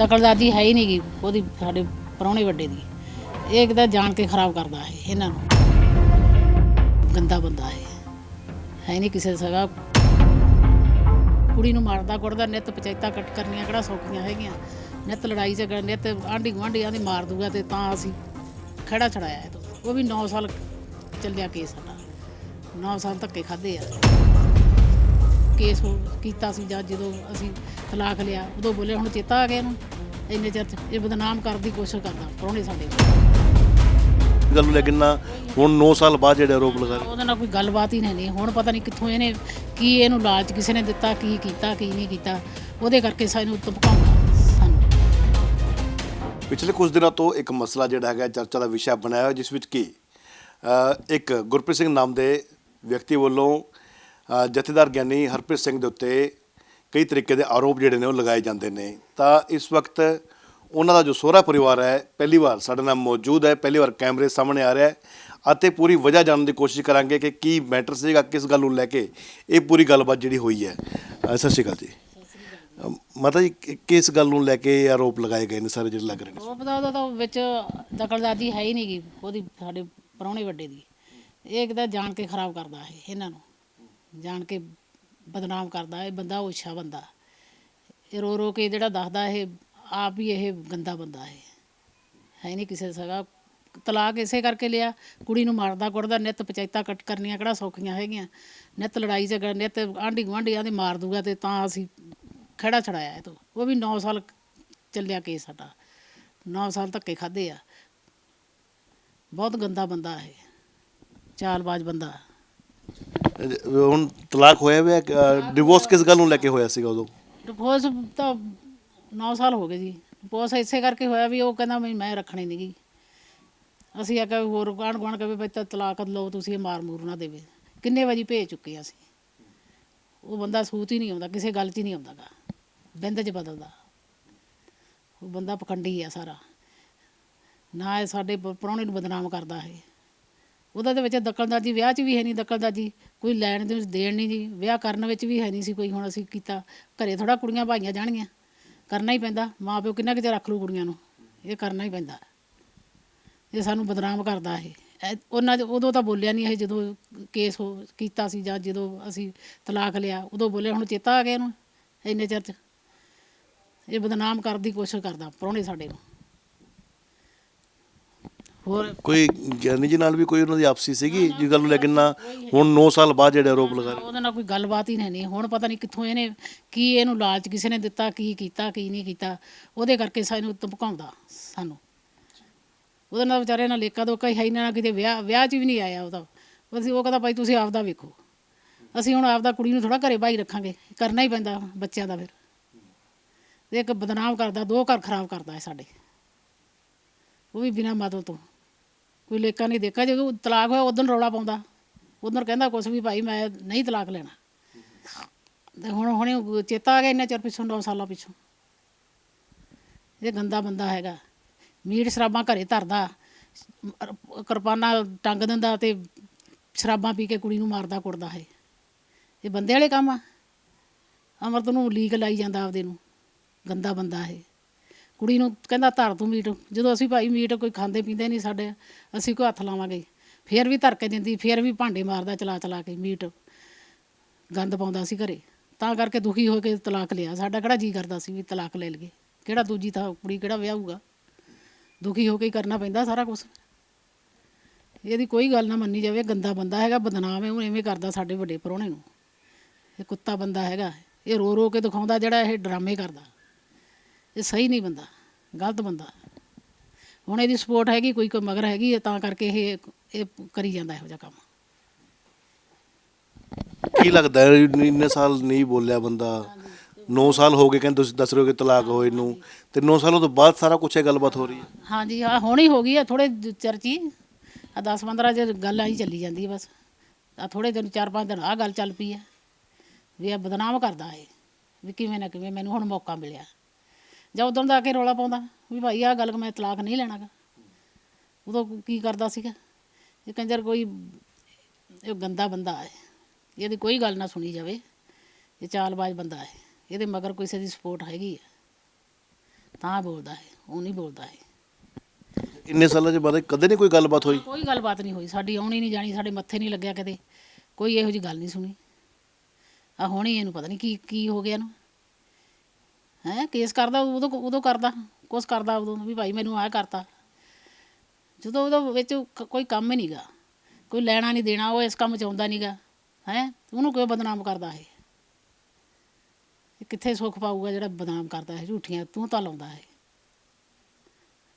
ਦਖਲਅੰਦਾਜ਼ੀ ਹੈ ਹੀ ਨਹੀਂ ਗੀ ਉਹਦੀ ਸਾਡੇ ਪ੍ਰਾਹੁਣੇ ਵੱਡੇ ਦੀ। ਇਹ ਕਿਤੇ ਜਾਣ ਕੇ ਖਰਾਬ ਕਰਦਾ ਹੈ ਇਹਨਾਂ ਨੂੰ। ਗੰਦਾ ਬੰਦਾ ਹੈ ਹੈ ਨਹੀਂ ਕਿਸੇ ਦਾ ਸਗਾ। ਕੁੜੀ ਨੂੰ ਮਾਰਦਾ, ਕੁੱਟਦਾ, ਨਿੱਤ ਪੰਚਾਇਤਾਂ ਕੱਟ ਕਰਨੀਆਂ ਕਿਹੜਾ ਸੌਖੀਆਂ ਹੈਗੀਆਂ। ਨਿੱਤ ਲੜਾਈ ਝਗੜਾ, ਨਿੱਤ ਆਂਢੀ ਗੁਆਂਢੀਆਂ ਦੀ ਮਾਰ ਦੂਗਾ ਤੇ ਤਾਂ ਅਸੀਂ ਖੜਾ ਛੜਾਇਆ ਇਹ ਤੋਂ। ਉਹ ਵੀ 9 ਸਾਲ ਚੱਲਿਆ ਕੇਸ ਸਾਡਾ। 9 ਸਾਲ ਧੱਕੇ ਖਾਦੇ ਆ। ਕੇਸ ਹੋ ਕੀਤਾ ਸੀ ਜਦ ਜਦੋਂ ਅਸੀਂ ਤਲਾਕ ਲਿਆ ਉਦੋਂ ਬੋਲੇ ਹੁਣ ਚੇਤਾ ਆ ਗਿਆ ਇਹਨੂੰ। ਇੰਨੇ ਚਿਰ 'ਚ ਇਹ ਬਦਨਾਮ ਕਰਨ ਦੀ ਕੋਸ਼ਿਸ਼ ਕਰਦਾ ਪ੍ਰਾਹੁਣੇ ਸਾਡੇ ਨੂੰ। ਗੱਲ ਨੂੰ ਲੈ ਕੇ ਨਾ ਹੁਣ 9 ਸਾਲ ਬਾਅਦ ਜਿਹੜੇ ਆਰੋਪ ਲਗਾ ਰਹੇ। ਉਹਦੇ ਨਾਲ ਕੋਈ ਗੱਲਬਾਤ ਹੀ ਨਹੀਂ ਹੁਣ ਪਤਾ ਨਹੀਂ ਕਿੱਥੋਂ ਇਹਨੇ ਕੀ ਇਹਨੂੰ ਲਾਲਚ ਕਿਸੇ ਨੇ ਦਿੱਤਾ ਕੀ ਕੀਤਾ ਕੀ ਨਹੀਂ ਕੀਤਾ। ਉਹਦੇ ਕਰਕੇ ਸਾਨੂੰ ਧਮਕਾਉਂਦਾ ਸਾਨੂੰ। ਪਿਛਲੇ ਕੁਝ ਦਿਨਾਂ ਤੋਂ ਇੱਕ ਮਸਲਾ ਜਿਹੜਾ ਹੈਗਾ ਚਰਚਾ ਦਾ ਵਿਸ਼ਾ ਬਣਾਇਆ ਹੋਇਆ ਜਿਸ ਵਿੱਚ ਕੀ ਅ, ਇੱਕ ਗੁਰਪ੍ਰੀਤ ਸਿੰਘ ਨਾਮ ਦੇ ਵਿਅਕਤੀ ਵੱਲੋਂ ਜਥੇਦਾਰ ਗਿਆਨੀ ਹਰਪ੍ਰੀਤ ਸਿੰਘ ਦੇ ਉੱਤੇ ਕਈ ਤਰੀਕੇ ਦੇ ਆਰੋਪ ਜਿਹੜੇ ਨੇ ਉਹ ਲਗਾਏ ਜਾਂਦੇ ਨੇ। ਤਾਂ ਇਸ ਵਕਤ ਉਹਨਾਂ ਦਾ ਜੋ ਸੋਹਰਾ ਪਰਿਵਾਰ ਹੈ ਪਹਿਲੀ ਵਾਰ ਸਾਡੇ ਨਾਲ ਮੌਜੂਦ ਹੈ ਪਹਿਲੀ ਵਾਰ ਕੈਮਰੇ ਸਾਹਮਣੇ ਆ ਰਿਹਾ ਹੈ ਅਤੇ ਪੂਰੀ ਵਜ੍ਹਾ ਜਾਣਨ ਦੀ ਕੋਸ਼ਿਸ਼ ਕਰਾਂਗੇ ਕਿ ਕੀ ਮੈਟਰ ਸੀਗਾ ਕਿਸ ਗੱਲ ਨੂੰ ਲੈ ਕੇ ਇਹ ਪੂਰੀ ਗੱਲਬਾਤ ਜਿਹੜੀ ਹੋਈ ਹੈ। ਅ, ਸਤਿ ਸ਼੍ਰੀ ਅਕਾਲ ਜੀ। ਅ, ਮਾਤਾ ਜੀ ਕਿ- ਕਿਸ ਗੱਲ ਨੂੰ ਲੈ ਕੇ ਇਹ ਆਰੋਪ ਲਗਾਏ ਗਏ ਨੇ ਸਾਰੇ ਜਿਹੜੇ ਲੱਗ ਰਹੇ ਨੇ? ਉਹ ਪਤਾ ਉਹਦਾ ਤਾਂ ਵਿੱਚ ਦਖਲਅੰਦਾਜ਼ੀ ਹੈ ਹੀ ਨਹੀਂਗੀ ਉਹਦੀ ਸਾਡੇ ਪ੍ਰਾਹੁਣੇ ਵੱਡੇ ਦੀ। ਇਹ ਕਿਤੇ ਜਾਣ ਕੇ ਖਰਾਬ ਕਰਦਾ ਹੈ ਇਹਨਾਂ ਨੂੰ। ਜਾਣ ਕੇ ਬਦਨਾਮ ਕਰਦਾ ਇਹ ਬੰਦਾ ਅੱਛਾ ਬੰਦਾ। ਇਹ ਰੋ ਰੋ ਕੇ ਜਿਹੜਾ ਦੱਸਦਾ ਇਹ, ਆਪ ਹੀ ਇਹ ਗੰਦਾ ਬੰਦਾ ਹੈ ਹੈ ਨਹੀਂ ਕਿਸੇ ਦਾ ਸਗਾ। ਤਲਾਕ ਇਸੇ ਕਰਕੇ ਲਿਆ, ਕੁੜੀ ਨੂੰ ਮਾਰਦਾ ਕੁੱਟਦਾ, ਨਿੱਤ ਪੰਚਾਇਤਾਂ ਕੱਟ ਕਰਨੀਆਂ ਕਿਹੜਾ ਸੌਖੀਆਂ ਹੈਗੀਆਂ। ਨਿੱਤ ਲੜਾਈ ਝਗੜਾ, ਨਿੱਤ ਆਂਢੀ ਗੁਆਂਢੀਆਂ ਦੇ ਮਾਰ ਦੂਗਾ ਤੇ ਤਾਂ ਅਸੀਂ ਖੜਾ ਛੜਾਇਆ ਇਹ ਤੋਂ। ਉਹ ਵੀ 9 ਸਾਲ ਚੱਲਿਆ ਕੇਸ ਸਾਡਾ। 9 ਸਾਲ ਧੱਕੇ ਖਾਦੇ ਆ। ਬਹੁਤ ਗੰਦਾ ਬੰਦਾ ਹੈ ਚਾਲਬਾਜ਼ ਬੰਦਾ। ਹੁਣ ਤਲਾਕ ਹੋਇਆ ਹੋਇਆ ਡਿਵੋਰਸ ਕਿਸ ਗੱਲ ਨੂੰ ਲੈ ਕੇ ਹੋਇਆ ਸੀਗਾ ਉਦੋਂ? ਡਿਵੋਰਸ ਤਾਂ 9 ਸਾਲ ਹੋ ਗਏ ਜੀ। ਡਿਵੋਰਸ ਇਸੇ ਕਰਕੇ ਹੋਇਆ ਵੀ ਉਹ ਕਹਿੰਦਾ ਵੀ ਮੈਂ ਰੱਖਣੀ ਨਹੀਂਗੀ ਅਸੀਂ ਆਖਿਆ ਵੀ ਹੋਰ ਗਾਣ ਗਾਣ ਕੇ ਵੀ ਤਾਂ ਤਲਾਕ ਲਓ, ਤੁਸੀਂ ਇਹ ਮਾਰ ਮੂਰ ਨਾ ਦੇਵੇ। ਕਿੰਨੇ ਵਜੇ ਭੇਜ ਚੁੱਕੇ ਆ ਅਸੀਂ। ਉਹ ਬੰਦਾ ਸੂਤ ਹੀ ਨਹੀਂ ਆਉਂਦਾ, ਕਿਸੇ ਗੱਲ 'ਚ ਹੀ ਨਹੀਂ ਆਉਂਦਾਗਾ। ਬਿੰਦ 'ਚ ਬਦਲਦਾ। ਉਹ ਬੰਦਾ ਪਖੰਡੀ ਆ ਸਾਰਾ। ਨਾ ਇਹ ਸਾਡੇ ਪ੍ਰਾਹੁਣੇ ਨੂੰ ਬਦਨਾਮ ਕਰਦਾ ਹੈ ਉਹਦਾ ਦੇ ਵਿੱਚ ਦਖਲਅੰਦਾਜ਼ੀ, ਵਿਆਹ 'ਚ ਵੀ ਹੈ ਨਹੀਂ ਦਖਲਅੰਦਾਜ਼ੀ, ਕੋਈ ਲੈਣ ਦੇ ਵਿੱਚ ਦੇਣ ਨਹੀਂ ਜੀ, ਵਿਆਹ ਕਰਨ ਵਿੱਚ ਵੀ ਹੈ ਨਹੀਂ ਸੀ ਕੋਈ ਹੁਣ ਅਸੀਂ ਕੀਤਾ, ਘਰੇ ਥੋੜਾ ਕੁੜੀਆਂ ਭਾਈਆਂ ਜਾਣਗੀਆਂ, ਕਰਨਾ ਹੀ ਪੈਂਦਾ ਮਾਂ ਪਿਓ ਕਿੰਨਾ ਕਿਤੇ ਰੱਖ ਲੂ ਕੁੜੀਆਂ ਨੂੰ, ਇਹ ਕਰਨਾ ਹੀ ਪੈਂਦਾ। ਇਹ ਸਾਨੂੰ ਬਦਨਾਮ ਕਰਦਾ ਇਹ ਉਹਨਾਂ ਦੇ, ਉਦੋਂ ਤਾਂ ਬੋਲਿਆ ਨਹੀਂ ਇਹ ਜਦੋਂ ਕੇਸ ਹੋ, ਕੀਤਾ ਸੀ ਜਾਂ ਜਦੋਂ ਅਸੀਂ ਤਲਾਕ ਲਿਆ, ਉਦੋਂ ਬੋਲਿਆ ਹੁਣ ਚੇਤਾ ਆ ਗਿਆ ਇਹਨੂੰ, ਇੰਨੇ ਚਿਰ 'ਚ। ਇਹ ਬਦਨਾਮ ਕਰਨ ਦੀ ਕੋਸ਼ਿਸ਼ ਕਰਦਾ, ਪ੍ਰਾਹੁਣੇ ਸਾਡੇ ਨੂੰ। ਹੋਰ ਕੋਈ ਗਿਆਨੀ ਜੀ ਨਾਲ ਵੀ ਕੋਈ ਉਹਨਾਂ ਦੀ ਆਪਸੀ ਸੀਗੀ? ਜਿਸ ਗੱਲ ਨੂੰ ਲੈ ਕੇ ਨਾ ਹੁਣ 9 ਸਾਲ ਬਾਅਦ ਜਿਹੜੇ ਆਰੋਪ ਲਗਾ ਰਹੇ। ਉਹਦੇ ਨਾਲ ਕੋਈ ਗੱਲਬਾਤ ਹੀ ਨਹੀਂ ਹੁਣ ਪਤਾ ਨਹੀਂ ਕਿੱਥੋਂ ਇਹਨੇ ਕੀ ਇਹਨੂੰ ਲਾਲਚ ਕਿਸੇ ਨੇ ਦਿੱਤਾ ਕੀ ਕੀਤਾ ਕੀ ਨਹੀਂ ਕੀਤਾ। ਉਹਦੇ ਕਰਕੇ ਸਾਨੂੰ ਧਮਕਾਉਂਦਾ ਸਾਨੂੰ। ਉਹਦੇ ਨਾਲ ਵਿਚਾਰੇ ਨਾਲ ਲੇਕਾ ਦੋਕਾ ਹੀ ਹੈ ਹੀ ਨਾ ਕਿਤੇ ਵਿਆਹ ਵਿਆਹ 'ਚ ਵੀ ਨਹੀਂ ਆਇਆ ਉਹਦਾ ਅਸੀਂ ਉਹ ਕਹਿੰਦਾ ਭਾਈ ਤੁਸੀਂ ਆਪਦਾ ਵੇਖੋ। ਅਸੀਂ ਹੁਣ ਆਪਦਾ ਕੁੜੀ ਨੂੰ ਥੋੜਾ ਘਰੇ ਬਾਈ ਰੱਖਾਂਗੇ। ਕਰਨਾ ਹੀ ਪੈਂਦਾ ਬੱਚਿਆਂ ਦਾ ਫਿਰ। ਇੱਕ ਬਦਨਾਮ ਕਰਦਾ ਦੋ ਘਰ ਖਰਾਬ ਕਰਦਾ ਹੈ ਸਾਡੇ। ਉਹ ਵੀ ਬਿਨਾਂ ਮਤਲਬ ਤੋਂ। ਕੋਈ ਲੇਕਾ ਨਹੀਂ ਦੇਖਾ ਜਦੋਂ ਤਲਾਕ ਹੋਇਆ ਉਦੋਂ ਰੌਲਾ ਪਾਉਂਦਾ। ਉਦੋਂ ਕਹਿੰਦਾ ਕੁਛ ਵੀ ਭਾਈ ਮੈਂ ਨਹੀਂ ਤਲਾਕ ਲੈਣਾ। ਤੇ ਹੁਣ ਹੁਣੇ ਚੇਤਾ ਆ ਗਿਆ ਇੰਨਾ ਚਿਰ ਪਿੱਛੋਂ 9 ਸਾਲਾਂ ਪਿੱਛੋਂ। ਇਹ ਗੰਦਾ ਬੰਦਾ ਹੈਗਾ। ਮੀਟ ਸ਼ਰਾਬਾਂ ਘਰੇ ਧਰਦਾ, ਕਿਰਪਾਨਾ ਟੰਗ ਦਿੰਦਾ ਤੇ ਸ਼ਰਾਬਾਂ ਪੀ ਕੇ ਕੁੜੀ ਨੂੰ ਮਾਰਦਾ ਕੁੱਟਦਾ ਹੈ ਇਹ ਬੰਦੇ ਵਾਲੇ ਕੰਮ ਆ। ਅਮਰਤ ਨੂੰ ਲੀਕ ਲਾਈ ਜਾਂਦਾ ਆਪਦੇ ਨੂੰ। ਗੰਦਾ ਬੰਦਾ ਹੈ ਕੁੜੀ ਨੂੰ ਕਹਿੰਦਾ ਧਰ ਤੂੰ ਮੀਟ। ਜਦੋਂ ਅਸੀਂ ਭਾਈ ਮੀਟ ਕੋਈ ਖਾਂਦੇ ਪੀਂਦੇ ਨਹੀਂ ਸਾਡੇ, ਅਸੀਂ ਕੋਈ ਹੱਥ ਲਾਵਾਂਗੇ। ਫੇਰ ਵੀ ਧਰ ਕੇ ਦਿੰਦੀ, ਫੇਰ ਵੀ ਭਾਂਡੇ ਮਾਰਦਾ, ਚਲਾ ਚਲਾ ਕੇ ਮੀਟ। ਗੰਦ ਪਾਉਂਦਾ ਸੀ ਘਰੇ। ਤਾਂ ਕਰਕੇ ਦੁਖੀ ਹੋ ਕੇ ਤਲਾਕ ਲਿਆ। ਸਾਡਾ ਕਿਹੜਾ ਜੀ ਕਰਦਾ ਸੀ ਵੀ ਤਲਾਕ ਲੈ ਲਈਏ? ਕਿਹੜਾ ਦੂਜੀ ਥਾਂ ਕੁੜੀ ਕਿਹੜਾ ਵਿਆਹੂਗਾ? ਦੁਖੀ ਹੋ ਕੇ ਹੀ ਕਰਨਾ ਪੈਂਦਾ ਸਾਰਾ ਕੁਝ ਇਹਦੀ ਕੋਈ ਗੱਲ ਨਾ ਮੰਨੀ ਜਾਵੇ। ਗੰਦਾ ਬੰਦਾ ਹੈਗਾ, ਬਦਨਾਮ ਹੈ। ਉਹ ਐਵੇਂ ਕਰਦਾ ਸਾਡੇ ਵੱਡੇ ਪ੍ਰਾਹੁਣੇ ਨੂੰ। ਇਹ ਕੁੱਤਾ ਬੰਦਾ ਹੈਗਾ। ਇਹ ਰੋ ਰੋ ਕੇ ਦਿਖਾਉਂਦਾ ਜਿਹੜਾ ਇਹ ਡਰਾਮੇ ਕਰਦਾ। ਇਹ ਸਹੀ ਨਹੀਂ ਬੰਦਾ ਗਲਤ ਬੰਦਾ। ਹੁਣ ਇਹਦੀ ਸਪੋਰਟ ਹੈਗੀ ਕੋਈ ਕੋਈ ਮਗਰ ਹੈਗੀ ਹੈ ਤਾਂ ਕਰਕੇ ਇਹ ਇਹ ਕਰੀ ਜਾਂਦਾ ਇਹੋ ਜਿਹਾ ਕੰਮ। ਕੀ ਲੱਗਦਾ ਹੈ ਇੰਨੇ ਸਾਲ ਨਹੀਂ ਬੋਲਿਆ ਬੰਦਾ? 9 ਸਾਲ ਹੋ ਗਏ ਕਹਿੰਦੇ ਤੁਸੀਂ ਦੱਸ ਰਹੇ ਹੋ ਕਿ ਤਲਾਕ ਹੋਏ ਨੂੰ। ਤੇ 9 ਸਾਲਾਂ ਤੋਂ ਬਾਅਦ ਸਾਰਾ ਕੁਝ ਇਹ ਗੱਲਬਾਤ ਹੋ ਰਹੀ ਹੈ। ਹਾਂਜੀ ਆ ਹੁਣੀ ਹੋ ਗਈ ਆ ਥੋੜੇ ਚਰਚੀ ਆ 10 15 ਜੇ ਗੱਲ ਆਈ ਚੱਲੀ ਜਾਂਦੀ ਹੈ ਬਸ। ਆ ਥੋੜੇ ਦਿਨ 4-5 ਦਿਨ ਆ ਗੱਲ ਚੱਲ ਪਈ ਹੈ। ਵੀ ਇਹ ਬਦਨਾਮ ਕਰਦਾ ਹੈ ਵੀ ਕਿਵੇਂ ਨਾ ਕਿਵੇਂ ਮੈਨੂੰ ਹੁਣ ਮੌਕਾ ਮਿਲਿਆ। ਜਾਂ ਉਦੋਂ ਦਾ ਆ ਕੇ ਰੌਲਾ ਪਾਉਂਦਾ ਵੀ ਭਾਈ ਆ ਗੱਲ ਮੈਂ ਤਲਾਕ ਨਹੀਂ ਲੈਣਾਗਾ। ਉਦੋਂ ਕੀ ਕਰਦਾ ਸੀਗਾ? ਇਹ ਕੰਜਰ ਕੋਈ ਇਹ ਗੰਦਾ ਬੰਦਾ ਹੈ। ਇਹਦੀ ਕੋਈ ਗੱਲ ਨਾ ਸੁਣੀ ਜਾਵੇ। ਇਹ ਚਾਲਬਾਜ਼ ਬੰਦਾ ਹੈ। ਇਹਦੇ ਮਗਰ ਕਿਸੇ ਦੀ ਸਪੋਰਟ ਹੈਗੀ ਹੈ। ਤਾਂ ਬੋਲਦਾ ਹੈ ਉਹ ਨਹੀਂ ਬੋਲਦਾ ਹੈ। ਇੰਨੇ ਸਾਲਾਂ 'ਚ ਬਾਅਦ ਕਦੇ ਨਹੀਂ ਕੋਈ ਗੱਲਬਾਤ ਹੋਈ? ਕੋਈ ਗੱਲਬਾਤ ਨਹੀਂ ਹੋਈ। ਸਾਡੀ ਆਉਣੀ ਨਹੀਂ ਜਾਣੀ ਸਾਡੇ ਮੱਥੇ ਨਹੀਂ ਲੱਗਿਆ ਕਦੇ। ਕੋਈ ਇਹੋ ਜੀ ਗੱਲ ਨਹੀਂ ਸੁਣੀ। ਆ ਹੁਣੀ ਇਹਨੂੰ ਪਤਾ ਨਹੀਂ ਕੀ ਕੀ ਹੋ ਗਿਆ ਇਹਨੂੰ। ਹੈ, ਕੇਸ ਕਰਦਾ, ਉਦੋਂ ਉਦੋਂ ਕਰਦਾ, ਕੁਛ ਕਰਦਾ ਉਦੋਂ, ਵੀ ਭਾਈ ਮੈਨੂੰ ਆਹ ਕਰਤਾ। ਜਦੋਂ ਉਹਦੇ ਵਿੱਚ ਕ- ਕੋਈ ਕੰਮ ਹੀ ਨਹੀਂਗਾ ਕੋਈ ਲੈਣਾ ਨਹੀਂ ਦੇਣਾ, ਉਹ ਇਸ ਕੰਮ ਚ ਆਉਂਦਾ ਨਹੀਂਗਾ ਹੈ, ਉਹਨੂੰ ਕਿਉਂ ਬਦਨਾਮ ਕਰਦਾ ਹੈ ਇਹ ਕਿੱਥੇ ਸੁੱਖ ਪਾਊਗਾ ਜਿਹੜਾ ਬਦਨਾਮ ਕਰਦਾ ਹੈ ਝੂਠੀਆਂ ਤੂੰ ਤਾਂ ਲਾਉਂਦਾ ਹੈ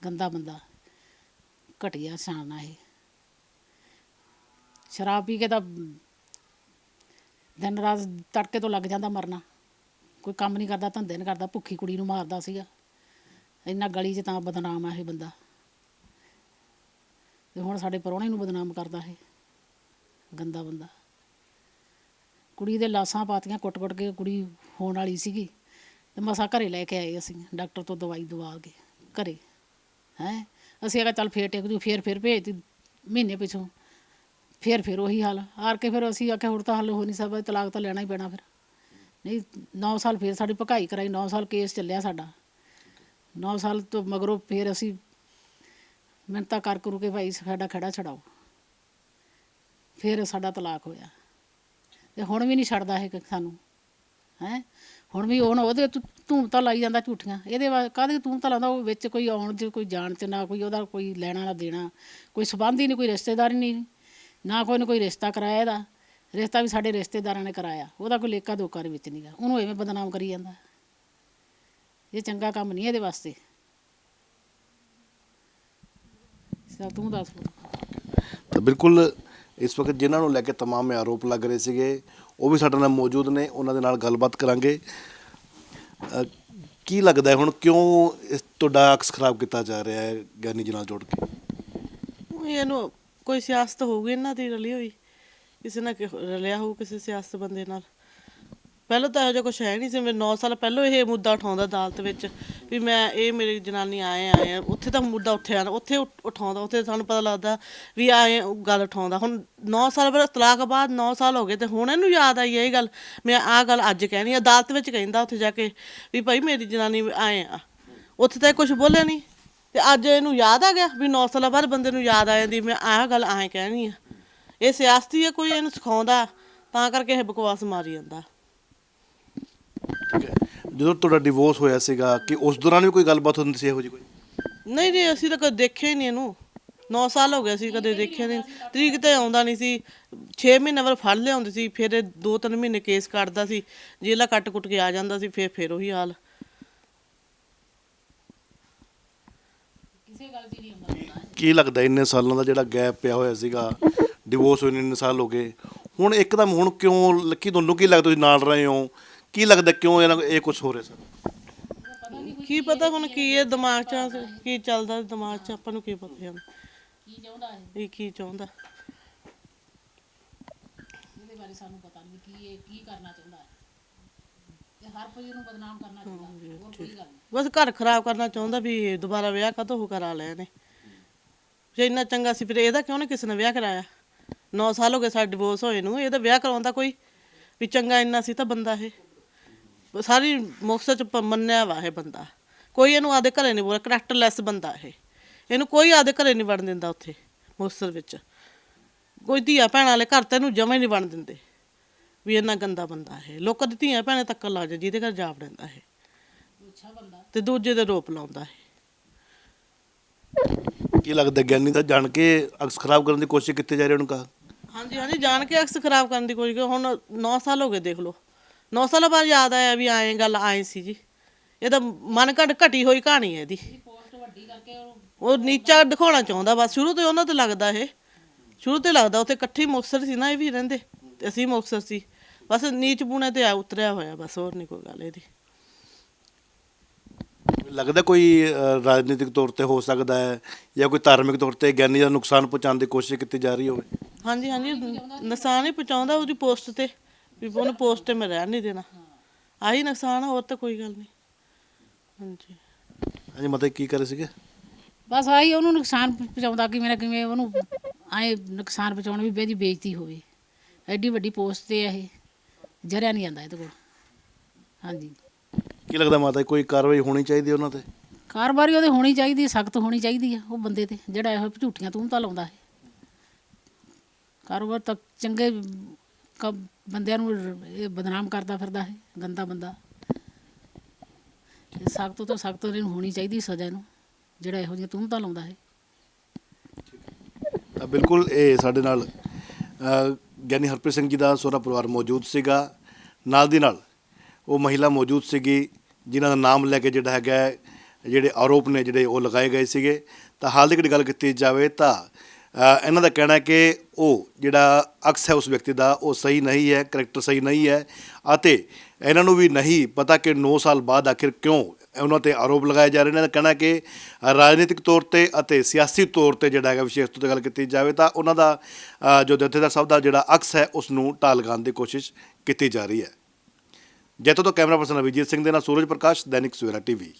ਗੰਦਾ ਬੰਦਾ, ਘਟੀਆ ਸਿਆਣਾ ਇਹ। ਸ਼ਰਾਬ ਪੀ ਕੇ ਤਾਂ ਦਿਨ ਰਾਤ ਤੜਕੇ ਤੋਂ ਲੱਗ ਜਾਂਦਾ ਮਰਨਾ। ਕੋਈ ਕੰਮ ਨਹੀਂ ਕਰਦਾ, ਧੰਦੇ ਨਹੀਂ ਕਰਦਾ, ਭੁੱਖੀ ਕੁੜੀ ਨੂੰ ਮਾਰਦਾ ਸੀਗਾ। ਇੰਨਾ ਗਲੀ 'ਚ ਤਾਂ ਬਦਨਾਮ ਆ ਇਹ ਬੰਦਾ। ਤੇ ਹੁਣ ਸਾਡੇ ਪਰੋਣੇ ਨੂੰ ਬਦਨਾਮ ਕਰਦਾ ਇਹ, ਗੰਦਾ ਬੰਦਾ। ਕੁੜੀ ਦੇ ਲਾਸਾਂ ਪਾਤੀਆਂ ਕੁੱਟ-ਕੁੱਟ ਕੇ ਕੁੜੀ ਹੋਣ ਵਾਲੀ ਸੀਗੀ, ਤੇ ਮਸਾ ਘਰੇ ਲੈ ਕੇ ਆਏ ਅਸੀਂ, ਡਾਕਟਰ ਤੋਂ ਦਵਾਈ ਦਵਾ ਕੇ, ਘਰੇ। ਹੈ? ਅਸੀਂ ਆਖਿਆ, ਚੱਲ ਫੇਰ ਟੇਕ ਜੂ, ਫੇਰ ਫੇਰ ਭੇਜ ਤੀ ਮਹੀਨੇ ਪਿਛੋਂ। ਫੇਰ ਫੇਰ ਉਹੀ ਹਾਲ। ਹਾਰ ਕੇ ਫਿਰ ਅਸੀਂ ਆਖਿਆ, ਹੁਣ ਤਾਂ ਹੱਲ ਹੋ ਨਹੀਂ ਸਕਦਾ, ਤਲਾਕ ਤਾਂ ਲੈਣਾ ਹੀ ਪੈਣਾ ਫਿਰ। ਨਹੀਂ 9 ਸਾਲ ਫਿਰ ਸਾਡੀ ਭਕਾਈ ਕਰਾਈ 9 ਸਾਲ ਕੇਸ ਚੱਲਿਆ ਸਾਡਾ। 9 ਸਾਲ ਤੋਂ ਮਗਰੋਂ ਫਿਰ ਅਸੀਂ ਮਿਹਨਤਾਂ ਕਰ ਕਰੂ ਕੇ ਭਾਈ ਸਾਡਾ ਖੜਾ ਛਡਾਓ। ਫਿਰ ਸਾਡਾ ਤਲਾਕ ਹੋਇਆ। ਤੇ ਹੁਣ ਵੀ ਨਹੀਂ ਛੱਡਦਾ ਇਹ ਸਾਨੂੰ। ਹੈ? ਹੁਣ ਵੀ ਹੁਣ ਉਹਦੇ ਧੂਮ ਤੂੰ ਤਾਂ ਲਾਈ ਜਾਂਦਾ ਝੂਠੀਆਂ। ਇਹਦੇ ਵਾ ਕਾਹਦੇ ਤੂੰ ਤਾਂ ਲਾਉਂਦਾ? ਉਹ ਵਿੱਚ ਕੋਈ ਆਉਣ ਚ ਕੋਈ ਜਾਣ ਚ ਨਾ ਕੋਈ ਉਹਦਾ ਕੋਈ ਲੈਣਾ ਨਾ ਦੇਣਾ। ਕੋਈ ਸਬੰਧ ਹੀ ਨਹੀਂ, ਕੋਈ ਰਿਸ਼ਤੇਦਾਰੀ ਨਹੀਂ। ਨਾ ਕੋਈ ਨਾ ਕੋਈ ਰਿਸ਼ਤਾ ਕਰਾਇਆ ਇਹਦਾ। ਰਿਸ਼ਤਾ ਵੀ ਸਾਡੇ ਰਿਸ਼ਤੇਦਾਰਾਂ ਨੇ ਕਰਾਇਆ ਉਹਦਾ ਕੋਈ ਲੇਕਾ ਦੋਕਾ ਦੇ ਵਿੱਚ ਨਹੀਂਗਾ ਉਹਨੂੰ ਐਵੇਂ ਬਦਨਾਮ ਕਰੀ ਜਾਂਦਾ ਇਹ ਚੰਗਾ ਕੰਮ ਨਹੀਂ ਇਹਦੇ ਵਾਸਤੇ ਸਾ ਤੂੰ ਦੱਸ ਤਾਂ ਬਿਲਕੁਲ ਇਸ ਵਕਤ ਜਿਨ੍ਹਾਂ ਨੂੰ ਲੈ ਕੇ तमाम ਆਰੋਪ ਲੱਗ ਰਹੇ ਸੀਗੇ ਉਹ ਵੀ ਸਾਡੇ ਨਾਲ ਮੌਜੂਦ ਨੇ ਉਹਨਾਂ ਦੇ ਨਾਲ ਗੱਲਬਾਤ ਕਰਾਂਗੇ ਅ, ਕੀ ਲੱਗਦਾ ਹੈ ਹੁਣ ਕਿਉਂ ਇਸ ਤੁਹਾਡਾ ਅਕਸ ਖਰਾਬ ਕੀਤਾ ਜਾ ਰਿਹਾ ਹੈ ਗਿਆਨੀ ਜੀ ਨਾਲ ਜੋੜ ਕੇ ਉਹ ਇਹਨੂੰ ਕੋਈ ਸਿਆਸਤ ਹੋਊਗੀ ਇਹਨਾਂ ਦੀ ਰਲੀ ਹੋਈ ਕਿਸੇ ਨਾਲ ਕਿ- ਰਲਿਆ ਹੋਊ, ਕਿਸੇ ਸਿਆਸਤ ਬੰਦੇ ਨਾਲ। ਪਹਿਲਾਂ ਤਾਂ ਇਹੋ ਜਿਹਾ ਕੁਝ ਹੈ ਨਹੀਂ ਸੀ। ਮੈਂ 9 ਸਾਲ ਪਹਿਲਾਂ ਇਹ ਮੁੱਦਾ ਉਠਾਉਂਦਾ ਅਦਾਲਤ ਵਿੱਚ ਵੀ ਮੈਂ ਇਹ ਮੇਰੀ ਜਨਾਨੀ ਆਏ ਆਏ ਆ। ਉੱਥੇ ਤਾਂ ਮੁੱਦਾ ਉੱਠਿਆ ਨਾ। ਉੱਥੇ ਉਠ- ਉਠਾਉਂਦਾ। ਉੱਥੇ ਸਾਨੂੰ ਪਤਾ ਲੱਗਦਾ ਵੀ ਆਏ ਗੱਲ ਉਠਾਉਂਦਾ। ਹੁਣ 9 ਸਾਲ ਬਾਅਦ ਤਲਾਕ ਬਾਅਦ 9 ਸਾਲ ਹੋ ਗਏ ਤੇ ਹੁਣ ਇਹਨੂੰ ਯਾਦ ਆਈ ਇਹ ਗੱਲ। ਮੈਂ ਆਹ ਗੱਲ ਅੱਜ ਕਹਿਣੀ ਅਦਾਲਤ ਵਿੱਚ ਕਹਿੰਦਾ ਉੱਥੇ ਜਾ ਕੇ ਵੀ ਭਾਈ ਮੇਰੀ ਜਨਾਨੀ ਆਏ ਆ। ਉੱਥੇ ਤਾਂ ਕੁਝ ਬੋਲਿਆ ਨਹੀਂ। ਤੇ ਅੱਜ ਇਹਨੂੰ ਯਾਦ ਆ ਗਿਆ ਵੀ 9 ਸਾਲਾਂ ਬਾਅਦ ਬੰਦੇ ਨੂੰ ਯਾਦ ਆ ਜਾਂਦੀ। ਮੈਂ ਆਹ ਗੱਲ ਐਂ ਕਹਿਣੀ ਆ। ਇਹ ਸਿਆਸਤੀ ਹੈ ਕੋਈ ਇਹਨੂੰ ਸਿਖਾਉਂਦਾ ਤਾਂ ਕਰਕੇ ਇਹ ਬਕਵਾਸ ਮਾਰੀ ਜਾਂਦਾ। ਜਦੋਂ ਤੁਹਾਡਾ ਡਿਵੋਰਸ ਹੋਇਆ ਸੀਗਾ ਕਿ ਉਸ ਦੌਰਾਨ ਵੀ ਕੋਈ ਗੱਲਬਾਤ ਹੁੰਦੀ ਸੀ ਇਹੋ ਜਿਹੀ ਕੋਈ? ਨਹੀਂ ਜੀ ਅਸੀਂ ਤਾਂ ਕਦੇ ਦੇਖਿਆ ਹੀ ਨਹੀਂ ਇਹਨੂੰ। 9 ਸਾਲ ਹੋ ਗਏ ਅਸੀਂ ਕਦੇ ਦੇਖਿਆ ਨਹੀਂ। ਤਰੀਕ ਤੇ ਆਉਂਦਾ ਨਹੀਂ ਸੀ। 6 ਮਹੀਨੇ ਵਾਰ ਫੜ ਲਿਆਉਂਦੇ ਸੀ ਫਿਰ 2-3 ਮਹੀਨੇ ਕੇਸ ਕੱਟਦਾ ਸੀ। ਜੇਲਾ ਕੱਟ ਕੁੱਟ ਕੇ ਆ ਜਾਂਦਾ ਸੀ ਫਿਰ ਫਿਰ ਉਹੀ ਹਾਲ। ਕਿਸੇ ਗੱਲ 'ਚ ਨਹੀਂ ਹੁੰਦਾ। ਕੀ ਲੱਗਦਾ ਇੰਨੇ ਸਾਲਾਂ ਦਾ ਜਿਹੜਾ ਗੈਪ ਪਿਆ ਹੋਇਆ ਸੀਗਾ ਡਿਵੋਰਸ ਹੋਏ ਨੂੰ ਇੰਨੇ ਸਾਲ ਹੋ ਗਏ। ਹੁਣ ਇੱਕਦਮ ਹੁਣ ਕਿਉਂ ਲੱਕੀ ਤੁਹਾਨੂੰ ਕੀ ਲੱਗਦਾ ਤੁਸੀਂ ਨਾਲ ਰਹੇ ਹੋ? ਕੀ ਲੱਗਦਾ ਕਿਉਂ ਇਹਨਾਂ ਇਹ ਕੁਝ ਹੋ ਰਿਹਾ ਸਰ? ਕੀ ਪਤਾ ਹੁਣ ਕੀ ਇਹ ਦਿਮਾਗ 'ਚ ਕੀ ਚੱਲਦਾ ਦਿਮਾਗ 'ਚ ਆਪਾਂ ਨੂੰ ਕੀ ਪਤਾ ਹੁਣ। ਕੀ ਚਾਹੁੰਦਾ ਹੈ ਇਹ ਕੀ ਚਾਹੁੰਦਾ? ਇਹਦੇ ਬਾਰੇ ਸਾਨੂੰ ਪਤਾ ਨਹੀਂ ਕੀ ਇਹ ਕੀ ਕਰਨਾ ਚਾਹੁੰਦਾ ਹੈ। ਤੇ ਹਰ ਕੋਈ ਨੂੰ ਬਦਨਾਮ ਕਰਨਾ ਚਾਹੁੰਦਾ ਹੋਰ ਕੋਈ ਗੱਲ ਨਹੀਂ। ਬਸ ਘਰ ਖਰਾਬ ਕਰਨਾ ਚਾਹੁੰਦਾ ਵੀ ਇਹ ਦੁਬਾਰਾ ਵਿਆਹ ਕਦੋਂ ਹੋ ਕਰਾ ਲਿਆ ਨੇ ਜੇ ਇੰਨਾ ਚੰਗਾ ਸੀ ਫਿਰ ਇਹਦਾ ਕਿਉਂ ਨਾ ਕਿਸੇ ਨੇ ਵਿਆਹ ਕਰਾਇਆ? 9 ਸਾਲ ਹੋ ਗਏ ਸਾਡੇ ਡਿਵੋਰਸ ਹੋਏ ਨੂੰ, ਇਹਦਾ ਵਿਆਹ ਕਰਾਉਂਦਾ ਕੋਈ, ਵੀ ਚੰਗਾ ਇੰਨਾ ਸੀ ਤਾਂ ਬੰਦਾ ਇਹ। ਸਾਰੀ ਮੁਕਤਸਰ ਚ ਪ- ਮੰਨਿਆ ਵਾ ਇਹ ਬੰਦਾ। ਕੋਈ ਇਹਨੂੰ ਆਦੇ ਘਰੇ ਨਹੀਂ ਬੋਲ ਕਰੈਕਟਰਲੈਸ ਬੰਦਾ ਇਹ। ਇਹਨੂੰ ਕੋਈ ਆਦੇ ਘਰੇ ਨਹੀਂ ਵੜਨ ਦਿੰਦਾ ਉੱਥੇ ਮੁਕਤਸਰ ਵਿੱਚ। ਕੋਈ ਧੀਆ ਭੈਣਾਂ ਵਾਲੇ ਘਰ ਤਾਂ ਇਹਨੂੰ ਜਮਾ ਹੀ ਨਹੀਂ ਵੜਨ ਦਿੰਦੇ, ਵੀ ਇੰਨਾ ਗੰਦਾ ਬੰਦਾ ਇਹ। ਲੋਕਾਂ ਦੀ ਧੀਆਂ ਭੈਣਾਂ ਤੱਕ ਲਾ ਜਾ ਜਿਹਦੇ ਘਰ ਜਾ ਵੜਦਾ ਇਹ। ਤੇ ਦੂਜੇ ਦੇ ਰੋਪ ਲਾਉਂਦਾ ਹੈ ਕੀ ਲੱਗਦਾ ਗਿਆਨੀ ਦਾ ਜਾਣ ਕੇ ਅਕਸ ਖਰਾਬ ਕਰਨ ਦੀ ਕੋਸ਼ਿਸ਼ ਕੀਤੀ ਜਾ ਰਹੀ ਉਹਨੂੰ ਕਹਾ? ਹਾਂਜੀ ਹਾਂਜੀ ਜਾਣ ਕੇ ਅਕਸ ਖਰਾਬ ਕਰਨ ਦੀ ਕੋਸ਼ਿਸ਼ ਹੁਣ 9 ਸਾਲ ਹੋ ਗਏ ਦੇਖ ਲਓ। 9 ਸਾਲਾਂ ਬਾਅਦ ਯਾਦ ਆਇਆ ਵੀ ਆਏ ਗੱਲ ਆਏ ਸੀ ਜੀ। ਇਹ ਤਾਂ ਮਨ ਘਟ ਘਟੀ ਹੋਈ ਕਹਾਣੀ ਹੈ ਇਹਦੀ। ਪੋਸਟ ਵੱਡੀ ਕਰਕੇ ਉਹ ਉਹ ਨੀਚਾ ਦਿਖਾਉਣਾ ਚਾਹੁੰਦਾ ਬਸ। ਸ਼ੁਰੂ ਤੋਂ ਹੀ ਉਹਨਾਂ ਤੇ ਲੱਗਦਾ ਇਹ। ਸ਼ੁਰੂ ਤੋਂ ਲੱਗਦਾ ਉੱਥੇ ਇਕੱਠੀ ਮੁਕਤਸਰ ਸੀ ਨਾ ਇਹ ਵੀ ਰਹਿੰਦੇ। ਤੇ ਅਸੀਂ ਮੁਕਤਸਰ ਸੀ। ਬਸ ਨੀਚ ਪੂਣੇ ਤੇ ਆ ਉਤਰਿਆ ਹੋਇਆ ਬਸ ਹੋਰ ਨਹੀਂ ਕੋਈ ਗੱਲ ਇਹਦੀ। ਲੱਗਦਾ ਕੋਈ ਅ, ਰਾਜਨੀਤਿਕ ਤੌਰ ਤੇ ਹੋ ਸਕਦਾ ਹੈ ਜਾਂ ਕੋਈ ਧਾਰਮਿਕ ਤੌਰ ਤੇ ਗਿਆਨੀ ਦਾ ਨੁਕਸਾਨ ਪਹੁੰਚਾਉਣ ਦੀ ਕੋਸ਼ਿਸ਼ ਕੀਤੀ ਜਾ ਰਹੀ ਹੋਵੇ? ਹਾਂਜੀ ਹਾਂਜੀ ਨੁਕਸਾਨ ਹੀ ਪਹੁੰਚਾਉਂਦਾ ਉਹਦੀ ਪੋਸਟ ਤੇ ਵੀ ਉਹਨੂੰ ਪੋਸਟ ਤੇ ਮੈਂ ਰਹਿਣ ਨਹੀਂ ਦੇਣਾ। ਆਹੀ ਨੁਕਸਾਨ ਆ, ਹੋਰ ਤਾਂ ਕੋਈ ਗੱਲ ਨਹੀਂ ਹਾਂਜੀ। ਹਾਂਜੀ ਮਤਲਬ ਕੀ ਕਰੇ ਸੀਗੇ? ਬਸ ਆਹੀ ਉਹਨੂੰ ਨੁਕਸਾਨ ਪਹੁੰਚਾਉਂਦਾ ਕਿ ਮੇਰਾ ਕਿਵੇਂ ਉਹਨੂੰ ਆਏ ਨੁਕਸਾਨ ਪਹੁੰਚਾਉਣ ਵੀ ਇਹਦੀ ਬੇਇੱਜ਼ਤੀ ਹੋਵੇ। ਐਡੀ ਵੱਡੀ ਪੋਸਟ ਤੇ ਆ ਇਹ। ਜਰਿਆ ਨਹੀਂ ਜਾਂਦਾ ਇਹਦੇ ਕੋਲ। ਹਾਂਜੀ। ਕੀ ਲੱਗਦਾ ਮਾਤਾ ਜੀ, ਕੋਈ ਕਾਰਵਾਈ ਹੋਣੀ ਚਾਹੀਦੀ ਉਹਨਾਂ ਤੇ? ਕਾਰਵਾਈ ਉਹਦੇ ਹੋਣੀ ਚਾਹੀਦੀ ਸਖਤ ਹੋਣੀ ਚਾਹੀਦੀ ਆ ਉਹ ਬੰਦੇ ਤੇ ਜਿਹੜਾ ਇਹੋ ਝੂਠੀਆਂ ਤੂੰ ਲਾਉਂਦਾ ਹੈ ਕਾਰੋਬਾਰ ਤਾਂ ਚੰਗੇ ਕ- ਬੰਦਿਆਂ ਨੂੰ ਇਹ ਬਦਨਾਮ ਕਰਦਾ ਫਿਰਦਾ ਹੈ ਗੰਦਾ ਬੰਦਾ। ਸਖਤ ਤੋਂ ਸਖਤ ਇਹਨੂੰ ਹੋਣੀ ਚਾਹੀਦੀ ਸਜ਼ਾ ਨੂੰ ਜਿਹੜਾ ਇਹੋ ਜਿਹੀਆਂ ਤੂੰ ਲਾਉਂਦਾ ਹੈ ਤਾਂ ਬਿਲਕੁਲ ਇਹ ਸਾਡੇ ਨਾਲ ਅ, ਗਿਆਨੀ ਹਰਪ੍ਰੀਤ ਸਿੰਘ ਜੀ ਦਾ ਸਹੁਰਾ ਪਰਿਵਾਰ ਮੌਜੂਦ ਸੀਗਾ। ਨਾਲ ਦੀ ਨਾਲ ਉਹ ਮਹਿਲਾ ਮੌਜੂਦ ਸੀਗੀ ਜਿਨ੍ਹਾਂ ਦਾ ਨਾਮ ਲੈ ਕੇ ਜਿਹੜਾ ਹੈਗਾ ਹੈ, ਜਿਹੜੇ ਆਰੋਪ ਨੇ ਜਿਹੜੇ ਉਹ ਲਗਾਏ ਗਏ ਸੀਗੇ। ਤਾਂ ਹਾਲ ਦੀ ਘੜੀ ਗੱਲ ਕੀਤੀ ਜਾਵੇ ਤਾਂ ਇਹਨਾਂ ਦਾ ਕਹਿਣਾ ਹੈ ਕਿ ਉਹ ਜਿਹੜਾ ਅਕਸ ਹੈ ਉਸ ਵਿਅਕਤੀ ਦਾ, ਉਹ ਸਹੀ ਨਹੀਂ ਹੈ, ਕਰੈਕਟਰ ਸਹੀ ਨਹੀਂ ਹੈ ਅਤੇ ਇਹਨਾਂ ਨੂੰ ਵੀ ਨਹੀਂ ਪਤਾ ਕਿ 9 ਸਾਲ ਬਾਅਦ ਆਖਿਰ ਕਿਉਂ ਉਹਨਾਂ ਤੇ ਆਰੋਪ ਲਗਾਏ ਜਾ ਰਹੇ ਨੇ। ਇਹਨਾਂ ਦਾ ਕਹਿਣਾ ਕਿ ਰਾਜਨੀਤਿਕ ਤੌਰ ਤੇ ਅਤੇ ਸਿਆਸੀ ਤੌਰ ਤੇ ਜਿਹੜਾ ਹੈਗਾ ਵਿਸ਼ੇਸ਼ ਤੌਰ ਤੇ ਗੱਲ ਕੀਤੀ ਜਾਵੇ ਤਾਂ ਉਹਨਾਂ ਦਾ ਜੋ ਜਥੇਦਾਰ ਸਾਹਿਬ ਦਾ ਜਿਹੜਾ ਅਕਸ ਹੈ, ਉਸ ਨੂੰ ਢਾਲ ਲਗਾਉਣ ਦੀ ਕੋਸ਼ਿਸ਼ ਕੀਤੀ ਜਾ ਰਹੀ ਹੈ। ਜੈਤੋ ਤੋਂ ਕੈਮਰਾ ਪਰਸਨ ਅਭਿਜੀਤ ਸਿੰਘ ਦੇ ਨਾਲ ਸੂਰਜ ਪ੍ਰਕਾਸ਼, ਦੈਨਿਕ ਸਵੇਰਾ ਟੀਵੀ।